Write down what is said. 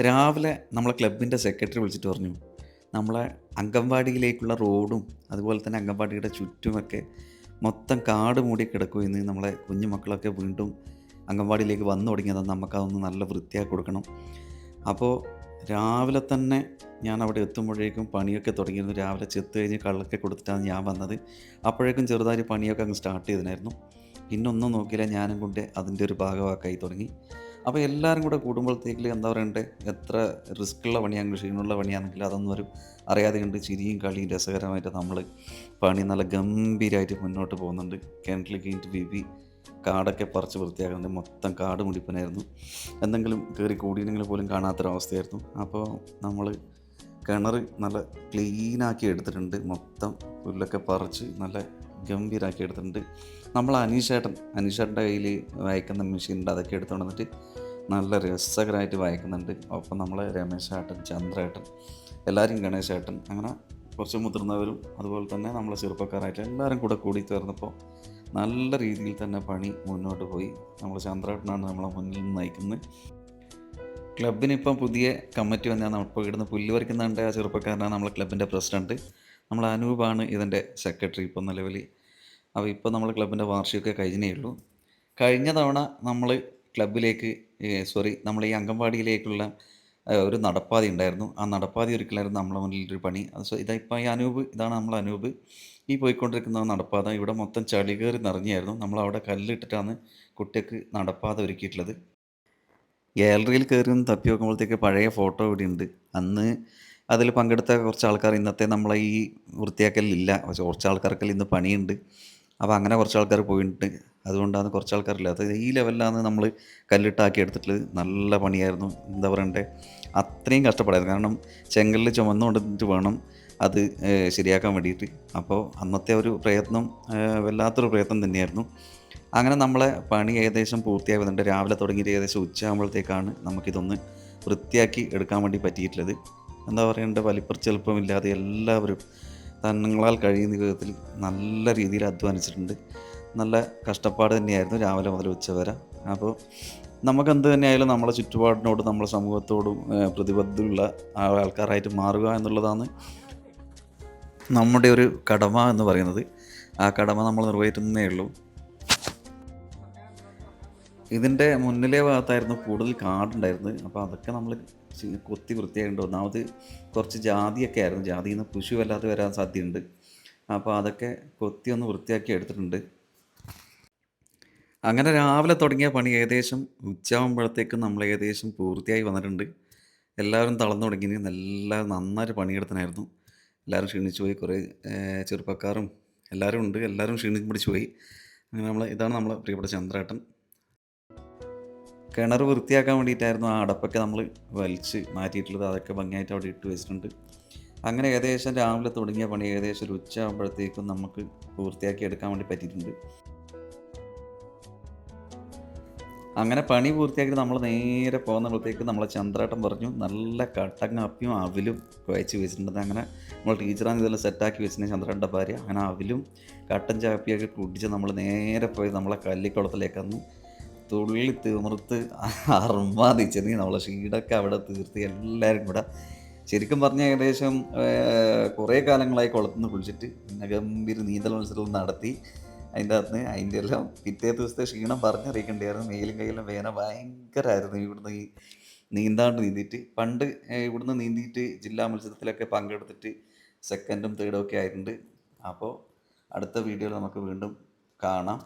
രാവിലെ നമ്മളെ ക്ലബിന്റെ സെക്രട്ടറി വിളിച്ചിട്ട് പറഞ്ഞു നമ്മളെ അംഗൻവാടിയിലേക്കുള്ള റോഡും അതുപോലെ തന്നെ അംഗൻവാടിയുടെ ചുറ്റുമൊക്കെ മൊത്തം കാട് മൂടി കിടക്കും ഇന്ന് നമ്മളെ കുഞ്ഞു മക്കളൊക്കെ വീണ്ടും അംഗൻവാടിയിലേക്ക് വന്നു തുടങ്ങിയതാണ്. നമുക്കതൊന്ന് നല്ല വൃത്തിയാക്കി കൊടുക്കണം. അപ്പോൾ രാവിലെ തന്നെ ഞാൻ അവിടെ എത്തുമ്പോഴേക്കും പണിയൊക്കെ തുടങ്ങിയിരുന്നു. രാവിലെ ചെത്ത് കഴിഞ്ഞ് കള്ളൊക്കെ കൊടുത്തിട്ടാണ് ഞാൻ വന്നത്. അപ്പോഴേക്കും ചെറുതായി പണിയൊക്കെ അങ്ങ് സ്റ്റാർട്ട് ചെയ്തിരുന്നു ഇന്നൊന്നും നോക്കിയില്ല. ഞാനും കൊണ്ട് അതിന്റെ ഒരു ഭാഗമാക്കായി തുടങ്ങി. അപ്പോൾ എല്ലാവരും കൂടെ കൂടുമ്പോഴത്തേക്കിൽ എന്താ പറയണ്ടേ എത്ര റിസ്ക്കുള്ള പണിയാണെങ്കിലും ക്ഷീണമുള്ള പണിയാണെങ്കിലും അതൊന്നും ഒരു അറിയാതെ കണ്ട് ചിരിയും കളിയും രസകരമായിട്ട് നമ്മൾ പണി നല്ല ഗംഭീരമായിട്ട് മുന്നോട്ട് പോകുന്നുണ്ട്. കിണറ്റിൽ കഴിഞ്ഞിട്ട് ബിബി കാടൊക്കെ പറിച്ച് വൃത്തിയാക്കുന്നുണ്ട്. മൊത്തം കാട് മുടിപ്പനായിരുന്നു. എന്തെങ്കിലും കയറി കൂടിയില്ലെങ്കിൽ പോലും കാണാത്തൊരവസ്ഥയായിരുന്നു. അപ്പോൾ നമ്മൾ കിണർ നല്ല ക്ലീനാക്കി എടുത്തിട്ടുണ്ട്. മൊത്തം പുല്ലൊക്കെ പറിച്ച് നല്ല ഗംഭീരാക്കി എടുത്തിട്ടുണ്ട്. നമ്മൾ അനീഷേട്ടൻ അനീഷേട്ടന്റെ കയ്യിൽ വായിക്കുന്ന മെഷീനുണ്ട് അതൊക്കെ എടുത്തുകൊണ്ട് വന്നിട്ട് നല്ല രസകരമായിട്ട് വായിക്കുന്നുണ്ട്. ഒപ്പം നമ്മളെ രമേശേട്ടൻ ചന്ദ്രേട്ടൻ എല്ലാവരും ഗണേശേട്ടൻ അങ്ങനെ കുറച്ച് മുതിർന്നവരും അതുപോലെ തന്നെ നമ്മളെ ചെറുപ്പക്കാരായിട്ട് എല്ലാവരും കൂടെ കൂടി ചേർന്നപ്പോൾ നല്ല രീതിയിൽ തന്നെ പണി മുന്നോട്ട് പോയി. നമ്മൾ ചന്ദ്രേട്ടനാണ് നമ്മളെ മുന്നിൽ നിന്ന് നയിക്കുന്നത്. ക്ലബിന് ഇപ്പം പുതിയ കമ്മിറ്റി വന്നാൽ നമ്മളിപ്പോൾ ഇവിടുന്ന് പുല്ല് വരയ്ക്കുന്നുണ്ട് ആ ചെറുപ്പക്കാരനാണ് നമ്മളെ ക്ലബിന്റെ പ്രസിഡന്റ്. നമ്മൾ അനൂപാണ് ഇതിന്റെ സെക്രട്ടറി ഇപ്പം നിലവിൽ. അപ്പോൾ ഇപ്പോൾ നമ്മൾ ക്ലബിന്റെ വാർഷികമൊക്കെ കഴിഞ്ഞേ ഉള്ളൂ. കഴിഞ്ഞ തവണ നമ്മൾ ക്ലബിലേക്ക് സോറി നമ്മൾ ഈ അംഗൻവാടിയിലേക്കുള്ള ഒരു നടപ്പാതി ഉണ്ടായിരുന്നു. ആ നടപ്പാതി ഒരുക്കലായിരുന്നു നമ്മളെ മുന്നിലൊരു പണി. അത് സോ ഇതായിപ്പോൾ ഈ അനൂപ് ഇതാണ് നമ്മൾ അനൂപ്. ഈ പോയിക്കൊണ്ടിരിക്കുന്ന നടപ്പാത ഇവിടെ മൊത്തം ചളി കയറി നിറഞ്ഞായിരുന്നു. നമ്മൾ അവിടെ കല്ലിട്ടിട്ടാണ് കുട്ടിക്ക് നടപ്പാത ഒരുക്കിയിട്ടുള്ളത്. ഗാലറിയിൽ കയറി ഒന്ന് തപ്പി നോക്കുമ്പോഴത്തേക്ക് പഴയ ഫോട്ടോ ഇവിടെ ഉണ്ട് അന്ന് അതിൽ പങ്കെടുത്ത കുറച്ച് ആൾക്കാർ ഇന്നത്തെ നമ്മളെ ഈ വൃത്തിയാക്കലില്ല പക്ഷേ കുറച്ച് ആൾക്കാർക്കെല്ലാം ഇന്ന് പണിയുണ്ട്. അപ്പോൾ അങ്ങനെ കുറച്ച് ആൾക്കാർ പോയിട്ടുണ്ട് അതുകൊണ്ടാണ് കുറച്ച് ആൾക്കാരില്ലാത്തത് ഈ ലെവലിലാണ് നമ്മൾ കല്ലിട്ടാക്കി എടുത്തിട്ടുള്ളത്. നല്ല പണിയായിരുന്നു. എന്താ പറയണ്ടേ? അത്രയും കഷ്ടപ്പെടായിരുന്നു. കാരണം ചെങ്കല്ല് ചുമന്നുകൊണ്ടിട്ട് വേണം അത് ശരിയാക്കാൻ വേണ്ടിയിട്ട്. അപ്പോൾ അന്നത്തെ ഒരു പ്രയത്നം വല്ലാത്തൊരു പ്രയത്നം തന്നെയായിരുന്നു. അങ്ങനെ നമ്മളെ പണി ഏകദേശം പൂർത്തിയാകുന്നുണ്ട് രാവിലെ തുടങ്ങിയിട്ട് ഏകദേശം ഉച്ചയാകുമ്പോഴത്തേക്കാണ് നമുക്കിതൊന്ന് വൃത്തിയാക്കി എടുക്കാൻ വേണ്ടി പറ്റിയിട്ടുള്ളത്. എന്താ പറയേണ്ടത് വലിപ്പച്ചെളുപ്പമില്ലാതെ എല്ലാവരും തങ്ങളാൽ കഴിയുന്ന വിധത്തിൽ നല്ല രീതിയിൽ അധ്വാനിച്ചിട്ടുണ്ട്. നല്ല കഷ്ടപ്പാട് തന്നെയായിരുന്നു രാവിലെ മുതൽ ഉച്ച വരെ. അപ്പോൾ നമുക്കെന്ത് തന്നെയായാലും നമ്മളെ ചുറ്റുപാടിനോടും നമ്മളെ സമൂഹത്തോടും പ്രതിബദ്ധമുള്ള ആൾക്കാരായിട്ട് മാറുക എന്നുള്ളതാണ് നമ്മുടെ ഒരു കടമ എന്ന് പറയുന്നത്. ആ കടമ നമ്മൾ നിർവഹിക്കുന്നേ ഉള്ളൂ. ഇതിന്റെ മുന്നിലെ ഭാഗത്തായിരുന്നു കൂടുതൽ കാടുണ്ടായിരുന്നത്. അപ്പോൾ അതൊക്കെ നമ്മൾ കൊത്തി വൃത്തിയായിട്ടുണ്ട്. ഒന്നാമത് കുറച്ച് ജാതിയൊക്കെ ആയിരുന്നു. ജാതിയിൽ നിന്ന് പുശു വല്ലാതെ വരാൻ സാധ്യതയുണ്ട്. അപ്പോൾ അതൊക്കെ കൊത്തി ഒന്ന് വൃത്തിയാക്കി എടുത്തിട്ടുണ്ട്. അങ്ങനെ രാവിലെ തുടങ്ങിയ പണി ഏകദേശം ഉച്ചയാകുമ്പോഴത്തേക്കും നമ്മൾ ഏകദേശം പൂർത്തിയായി വന്നിട്ടുണ്ട്. എല്ലാവരും തളർന്നു തുടങ്ങി. എല്ലാവരും നന്നായിട്ട് പണിയെടുത്തനായിരുന്നു എല്ലാവരും ക്ഷീണിച്ചു പോയി. കുറേ ചെറുപ്പക്കാരും എല്ലാവരും ഉണ്ട്. എല്ലാവരും ക്ഷീണിച്ച് പിടിച്ചു പോയി. അങ്ങനെ നമ്മൾ ഇതാണ് നമ്മളെ പ്രിയപ്പെട്ട ചന്ദ്രേട്ടൻ. കിണർ വൃത്തിയാക്കാൻ വേണ്ടിയിട്ടായിരുന്നു ആ അടപ്പൊക്കെ നമ്മൾ വലിച്ച് മാറ്റിയിട്ടുള്ളത്. അതൊക്കെ ഭംഗിയായിട്ട് അവിടെ ഇട്ട് വെച്ചിട്ടുണ്ട്. അങ്ങനെ ഏകദേശം രാവിലെ തുടങ്ങിയ പണി ഏകദേശം ഒരു ഉച്ച ആകുമ്പോഴത്തേക്കും നമുക്ക് പൂർത്തിയാക്കി എടുക്കാൻ വേണ്ടി പറ്റിയിട്ടുണ്ട്. അങ്ങനെ പണി പൂർത്തിയാക്കി നമ്മൾ നേരെ പോകുന്നപ്പോഴത്തേക്ക് നമ്മളെ ചന്ദ്രാട്ടം പറഞ്ഞു നല്ല കട്ടങ്ങാപ്പിയും അവിലും കുഴച്ച് വെച്ചിട്ടുണ്ട്. അങ്ങനെ നമ്മൾ ടീച്ചറാണ് ഇതെല്ലാം സെറ്റാക്കി വെച്ചിട്ടുണ്ട് ചന്ദ്രേട്ടന്റെ ഭാര്യ. അങ്ങനെ അവിലും കട്ടൻ ചാപ്പിയൊക്കെ കുടിച്ച് നമ്മൾ നേരെ പോയി നമ്മളെ കല്ലിക്കുളത്തിലേക്കൊന്ന് തുള്ളി തീർത്ത് അർമാദിച്ചത് നമ്മളെ ഷീടൊക്കെ അവിടെ തീർത്ത് എല്ലാവരും കൂടെ. ശരിക്കും പറഞ്ഞ ഏകദേശം കുറേ കാലങ്ങളായി കുളത്തുനിന്ന് കുളിച്ചിട്ട് പിന്നെ ഗംഭീര നീന്തൽ മത്സരം നടത്തി. അതിന്റെ അകത്ത് അതിന്റെ എല്ലാം പിറ്റേ ദിവസത്തെ ക്ഷീണം പറഞ്ഞറിയിക്കേണ്ടിയായിരുന്നു. മേലും കയ്യിലും വേന ഭയങ്കരമായിരുന്നു ഇവിടുന്ന് ഈ നീന്താണ്ട് നീന്തിയിട്ട്. പണ്ട് ഇവിടുന്ന് നീന്തിയിട്ട് ജില്ലാ മത്സരത്തിലൊക്കെ പങ്കെടുത്തിട്ട് സെക്കൻഡും തേർഡും ഒക്കെ ആയിട്ടുണ്ട്. അപ്പോൾ അടുത്ത വീഡിയോയിൽ നമുക്ക് വീണ്ടും കാണാം.